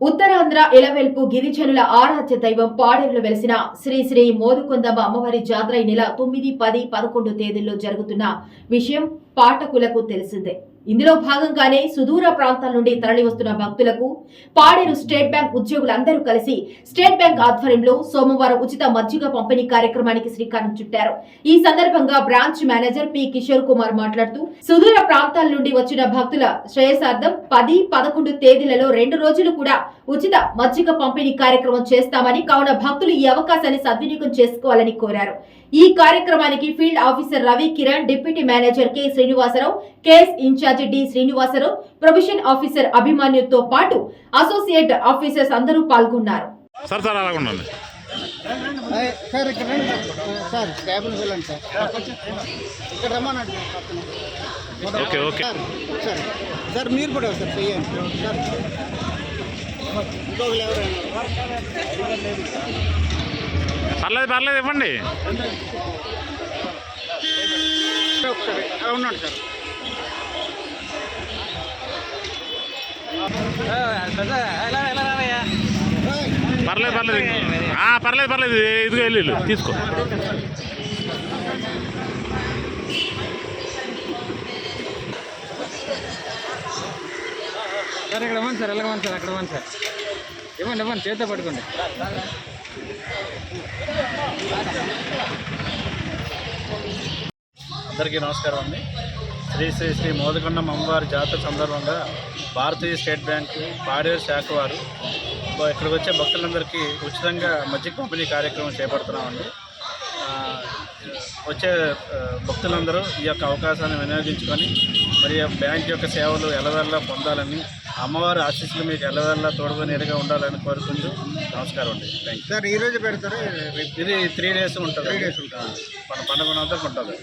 ఉత్తరాంధ్ర ఇలవెల్పు గిరిజనుల ఆరాధ్య దైవం పాడేరులో వెలిసిన శ్రీ శ్రీ మోదుకొందమ్మ అమ్మవారి జాతర ఈ నెల తొమ్మిది పది పదకొండు తేదీల్లో జరుగుతున్న విషయం పాఠకులకు తెలిసిందే. ఇందులో భాగంగానే సుదూర ప్రాంతాల నుండి తరలి వస్తున్న భక్తులకు పాడేరు స్టేట్ బ్యాంక్ ఉద్యోగులందరూ కలిసి స్టేట్ బ్యాంక్ ఆధ్వర్యంలో సోమవారం ఉచిత మజ్జిగ పంపిణీ కార్యక్రమానికి శ్రీకారం చుట్టారు. ఈ సందర్భంగా branch manager P Kishore Kumar మాట్లాడుతూ సుదూర ప్రాంతాల నుండి వచ్చిన భక్తుల శ్రేయసార్థం పది పదకొండు తేదీలలో రెండు రోజులు కూడా ఉచిత మజ్జిగ పంపిణీ కార్యక్రమం చేస్తామని కావున భక్తులు ఈ అవకాశాన్ని సద్వినియోగం చేసుకోవాలని కోరారు. ఈ కార్యక్రమానికి field officer Ravi Kiran deputy manager K Srinivasarao KS incharge D Srinivasarao provision officer అభిమాన్యుతో పాటు అసోసియేట్ ఆఫీసర్స్ అందరూ పాల్గొన్నారు. సార్ ఇక్కడ ఇక్కడ రమ్మనండి. Okay okay. మీరు కూడా సార్ చెయ్యండి. సార్ పర్లేదు పర్లేదు ఇవ్వండి ఒకసారి సార్ పర్లేదు పర్లేదు పర్లేదు పర్లేదు ఇదిగో వెళ్ళు. తీసుకో సార్ ఇక్కడ ఇవ్వండి సార్ వెళ్ళగమని సార్ అక్కడ ఇవ్వండి సార్. ఇవ్వండి ఇవ్వండి చేతితో పట్టుకోండి. అందరికీ నమస్కారం అండి. శ్రీ శ్రీ శ్రీ మోదకొండ అమ్మవారి జాతర సందర్భంగా భారతీయ స్టేట్ బ్యాంక్ పాడేరు శాఖ వారు ఇక్కడికి వచ్చే భక్తులందరికీ ఉచితంగా మజ్జిగ పంపిణీ కార్యక్రమం చేపడుతున్నామండి. వచ్చే భక్తులందరూ ఈ యొక్క అవకాశాన్ని వినియోగించుకొని మరి బ్యాంక్ యొక్క సేవలు ఎలవెల్లా పొందాలని అమ్మవారి ఆశీస్సులు మీకు ఎలవెల్లా తోడుగా నీరుగా ఉండాలని కోరుకుంటూ నమస్కారం అండి. సార్ ఈ రోజు పెడతారా? ఇది త్రీ డేస్ ఉంటుంది Three days ఉంటుంది. మన పండుగ ఉంటుంది.